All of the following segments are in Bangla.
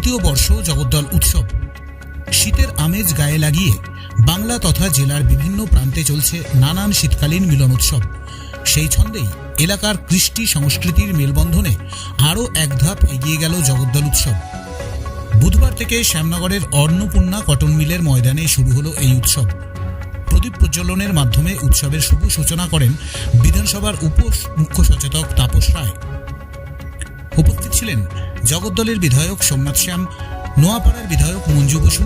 দ্বিতীয় বর্ষ জগদ্দল উৎসব। শীতের আমেজ গায়ে লাগিয়ে বাংলা তথা জেলার বিভিন্ন প্রান্তে চলছে নানান শীতকালীন মিলন উৎসব সেই ছন্দেই এলাকার কৃষ্টি সংস্কৃতির মেলবন্ধনে আরও এক ধাপ এগিয়ে গেল জগদ্দল উৎসব। বুধবার থেকে শ্যামনগরের অন্নপূর্ণা কটন মিলের ময়দানে শুরু হলো এই উৎসব। প্রদীপ প্রজ্বলনের মাধ্যমে উৎসবের শুভ সূচনা করেন বিধানসভার উপ মুখ্য সচেতক তাপস রায়। উপস্থিত ছিলেন জগদ্দলের বিধায়ক সোমনাথ শ্যাম, নোয়াপাড়ার বিধায়ক মঞ্জু বসু,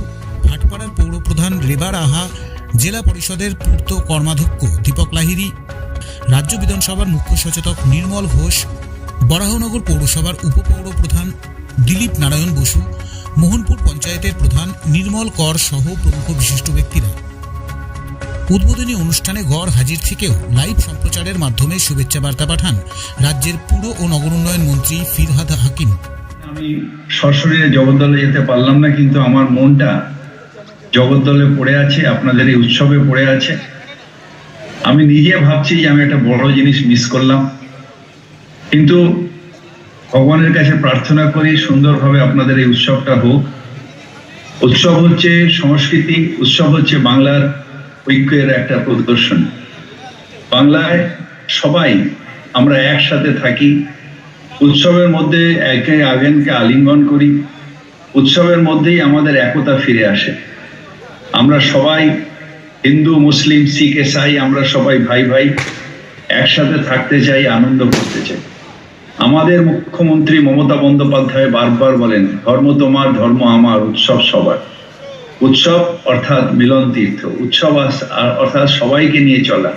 ভাটপাড়ার পৌরপ্রধান রেবার আহা জেলা পরিষদের পূর্ত কর্মাধ্যক্ষ দীপক লাহিরি রাজ্য বিধানসভার মুখ্য সচেতক নির্মল ঘোষ, বরাহনগর পৌরসভার উপপৌরপ্রধান দিলীপ নারায়ণ বসু, মোহনপুর পঞ্চায়েতের প্রধান নির্মল কর সহ প্রমুখ বিশিষ্ট ব্যক্তিরা। উদ্বোধনী অনুষ্ঠানে গড় হাজির থেকেও লাইভ সম্প্রচারের মাধ্যমে শুভেচ্ছা বার্তা পাঠান রাজ্যের পুর ও নগর উন্নয়ন মন্ত্রী ফিরহাদ হাকিম। আমি সশরীরে জগদ্দলে যেতে পারলাম না, কিন্তু আমার মনটা জগদ্দলে পড়ে আছে, আপনাদের এই উৎসবে পড়ে আছে। আমি নিজে ভাবছি যে আমি একটা বড় জিনিস মিস করলাম। কিন্তু ভগবানের কাছে প্রার্থনা করি, সুন্দরভাবে আপনাদের এই উৎসবটা হোক। উৎসব হচ্ছে সংস্কৃতি, উৎসব হচ্ছে বাংলার ঐক্যের একটা প্রদর্শন। বাংলায় সবাই আমরা একসাথে থাকি উৎসবের মধ্যে একে আগেনকে আলিঙ্গন করি। উৎসবের মধ্যেই আমাদের একতা ফিরে আসে। আমরা সবাই হিন্দু, মুসলিম, শিখ, এসাই, আমরা সবাই ভাই ভাই একসাথে থাকতে চাই, আনন্দ করতে চাই। আমাদের মুখ্যমন্ত্রী মমতা বন্দ্যোপাধ্যায় বারবার বলেন, ধর্ম তোমার, ধর্ম আমার, উৎসব সবার। উৎসব অর্থাৎ মিলন তীর্থ। উৎসব আস- অর্থাৎ সবাইকে নিয়ে চলা।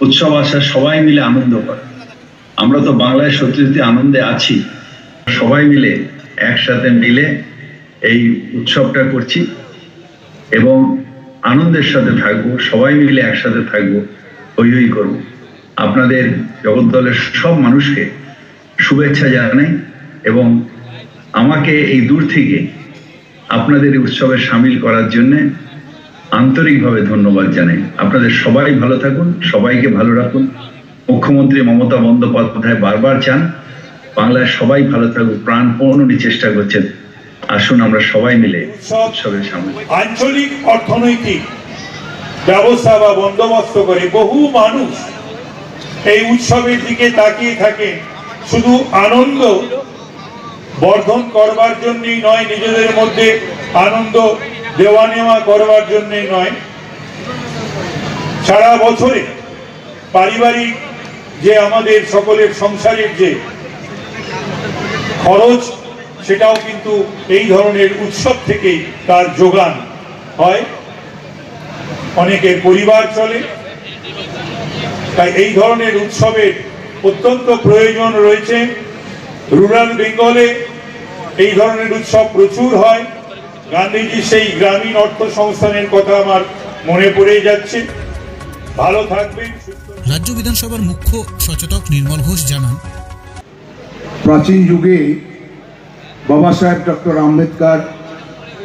উৎসব আসা সবাই মিলে আনন্দ করা। আমরা তো বাংলায় সত্যি আনন্দে আছি। সবাই মিলে একসাথে মিলে এই উৎসবটা করছি এবং আনন্দের সাথে থাকব, সবাই মিলে একসাথে থাকব, হই হই করব। আপনাদের জগদ্দলের সব মানুষকে শুভেচ্ছা জানাই এবং আমাকে এই দূর থেকে আপনাদের উৎসবে সামিল করার জন্যে আন্তরিকভাবে ধন্যবাদ জানাই। আপনাদের সবাই ভালো থাকুন, সবাইকে ভালো রাখুন। মুখ্যমন্ত্রী মমতা বন্দ্যোপাধ্যায় বারবার চান বাংলায় সবাই ভালো থাকুক, প্রাণপণ উনি চেষ্টা করছেন। আসুন আমরা সবাই মিলে উৎসব উৎসবের সামনে আঞ্চলিক অর্থনৈতিক ব্যবস্থা বা বন্দোবস্ত করে বহু মানুষ এই উৎসবের দিকে তাকিয়ে থাকে। শুধু আনন্দ বর্ধন করবার জন্যই নয়, নিজেদের মধ্যে আনন্দ দেওয়া নেওয়া করবার জন্যই নয়। সারা বছরে পারিবারিক যে আমাদের সকলের সংসারের যে খরচ, সেটাও কিন্তু এই ধরনের উৎসব থেকেই তার যোগান হয়। অনেকের পরিবার চলে, তাই এই ধরনের উৎসবের অত্যন্ত প্রয়োজন রয়েছে। রুরাল বেঙ্গলে এই ধরনের উৎসব প্রচুর হয়। গান্ধীজি সেই গ্রামীণ অর্থ সংস্থানের কথা আমার মনে পড়ে যাচ্ছে। ভালো থাকবেন রাজ্য বিধানসভার মুখ্য সচেতক নির্মল ঘোষ জানান প্রাচীন যুগে বাবা সাহেব ডক্টর আম্বেদকর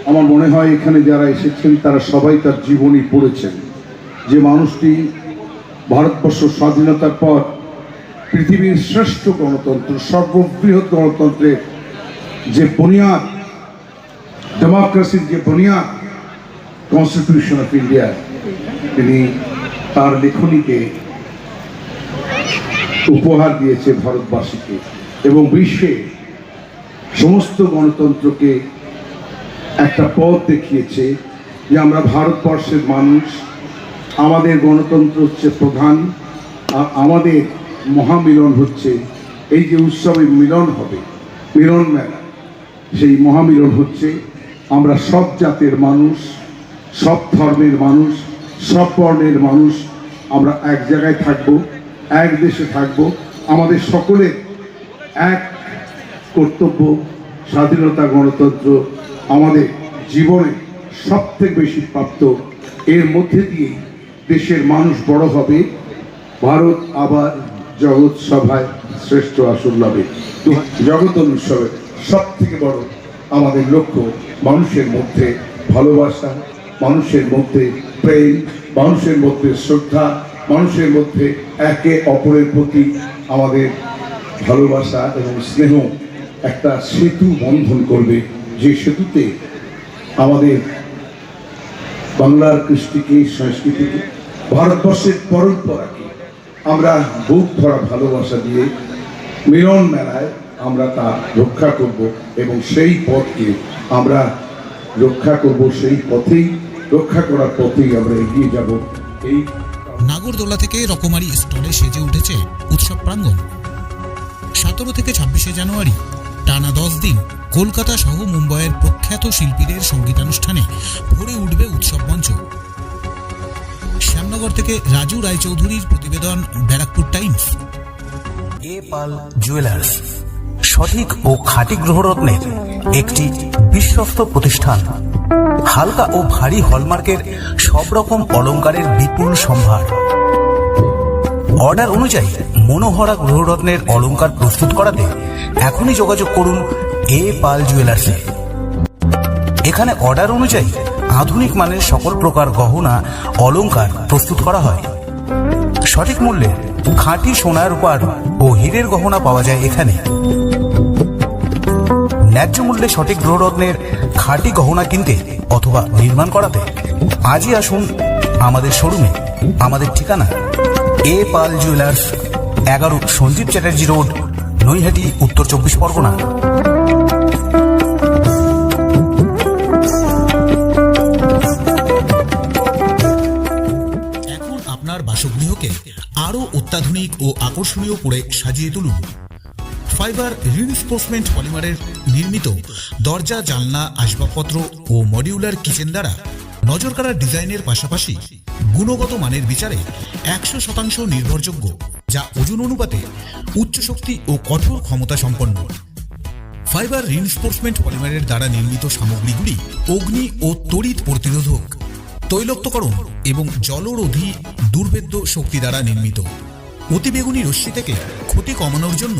আমার মনে হয় এখানে যারা এসেছেন তারা সবাই তার জীবনী পড়েছেন। যে মানুষটি ভারতবর্ষ স্বাধীনতার পর পৃথিবীর শ্রেষ্ঠ গণতন্ত্র সর্ববৃহৎ গণতন্ত্রের যে বুনিয়াদ ডেমোক্রেসির যে বুনিয়াদ কনস্টিটিউশন অফ ইন্ডিয়া তিনি তার লেখনীকে উপহার দিয়েছে ভারতবাসীকে এবং বিশ্বে সমস্ত গণতন্ত্রকে একটা পথ দেখিয়েছে যে আমরা ভারতবর্ষের মানুষ, আমাদের গণতন্ত্র হচ্ছে প্রধান, আর আমাদের মহামিলন হচ্ছে, এই যে উৎসবে মিলন হবে, মিলন মেলা, সেই মহামিলন হচ্ছে আমরা সব জাতের মানুষ, সব ধর্মের মানুষ সব বর্ণের মানুষ, আমরা এক জায়গায় থাকব, এক দেশে থাকব, আমাদের সকলের এক কর্তব্য, স্বাধীনতা, গণতন্ত্র আমাদের জীবনে সবথেকে বেশি প্রাপ্ত। এর মধ্যে দিয়ে দেশের মানুষ বড় হবে। ভারত আবার জগৎ সভায় শ্রেষ্ঠ আসন লাভে। জগৎ উৎসবে সব থেকে বড় আমাদের লক্ষ্য মানুষের মধ্যে ভালোবাসা, মানুষের মধ্যে প্রেম মানুষের মধ্যে শ্রদ্ধা, মানুষের মধ্যে একে অপরের প্রতি আমাদের ভালোবাসা এবং স্নেহ একটা সেতু বন্ধন করবে। যে সেতুতে আমাদের বাংলার কৃষ্টিকে, সংস্কৃতিকে, ভারতবর্ষের পরম্পরাকে আমরা বুক ভরা ভালোবাসা দিয়ে মিলন মেলায় আমরা তা রক্ষা করব এবং সেই পথকে আমরা রক্ষা করব সেই পথেই রক্ষা করার পথেই আমরা এগিয়ে যাব। এই নাগরদোলা থেকে রকমারি স্টলে সেজে উঠেছে উৎসব প্রাঙ্গণ। সতেরো থেকে ছাব্বিশে জানুয়ারি টানা দশ দিন কলকাতা সহ মুম্বাইয়ের প্রখ্যাত শিল্পীদের সঙ্গীতানুষ্ঠানে ভরে উঠবে উৎসব মঞ্চ। শ্যামনগর থেকে রাজু রায়চৌধুরীর প্রতিবেদন Barrackpore times. A Pal jewellers সঠিক ও খাঁটি গ্রহরত্নের একটি বিশ্বস্ত প্রতিষ্ঠান। হালকা ও ভারী হলমার্কের সব রকম অলংকারের বিপুল সম্ভার। অর্ডার অনুযায়ী মনোহরা গ্রহরত্নের অলংকার প্রস্তুত করাতে এখনই যোগাযোগ করুন এ পাল জুয়েলার্সে। এখানে অর্ডার অনুযায়ী আধুনিক মানের সকল প্রকার গহনা অলংকার প্রস্তুত করা হয়। সঠিক মূল্যে খাঁটি সোনার রূপার ও হীরের গহনা পাওয়া যায় এখানে। ন্যায্য মূল্যে সঠিক গ্রহরত্নের খাঁটি গহনা কিনতে অথবা নির্মাণ করাতে আজই আসুন আমাদের শোরুমে। আমাদের ঠিকানা এ পাল জুয়েলার্স, এগারো সঞ্জীব চ্যাটার্জি রোড, নৈহাটি, উত্তর চব্বিশ পরগনা। এখন আপনার বাসগৃহকে আরও অত্যাধুনিক ও আকর্ষণীয় করে সাজিয়ে তুলুন। ফাইবার রিইনফোর্সমেন্ট পলিমারের নির্মিত দরজা, জানলা, আসবাবপত্র ও মডিউলার কিচেন দ্বারা নজর কাড়া ডিজাইনের পাশাপাশি গুণগত মানের বিচারে একশো শতাংশ নির্ভরযোগ্য, যা ওজন অনুপাতে উচ্চ শক্তি ও কঠোর ক্ষমতা সম্পন্ন। ফাইবার রিইনফোর্সমেন্ট পলিমারের দ্বারা নির্মিত সামগ্রীগুলি অগ্নি ও তড়িৎ প্রতিরোধক, তৈলক্তকরণ এবং জলরোধী দুর্ভেদ্য শক্তি দ্বারা নির্মিত। অতিবেগুনি রশ্মি থেকে ক্ষতি কমানোর জন্য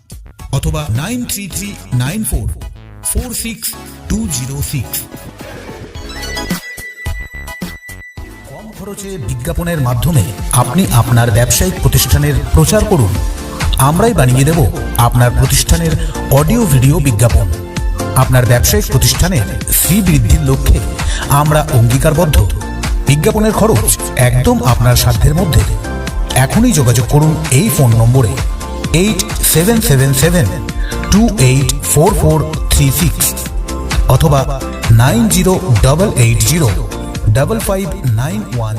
অথবা nine three three nine four four six two zero six. কম খরচে বিজ্ঞাপনের মাধ্যমে আপনি আপনার ব্যবসায়িক প্রতিষ্ঠানের প্রচার করুন। আমরাই বানিয়ে দেব আপনার প্রতিষ্ঠানের অডিও ভিডিও বিজ্ঞাপন। আপনার ব্যবসায়িক প্রতিষ্ঠানের শ্রী বৃদ্ধির লক্ষ্যে আমরা অঙ্গীকারবদ্ধ। বিজ্ঞাপনের খরচ একদম আপনার সাধ্যের মধ্যে। এখনই যোগাযোগ করুন এই ফোন নম্বরে। Eight seven seven seven two eight four four three six অথবা nine zero double eight zero double five nine one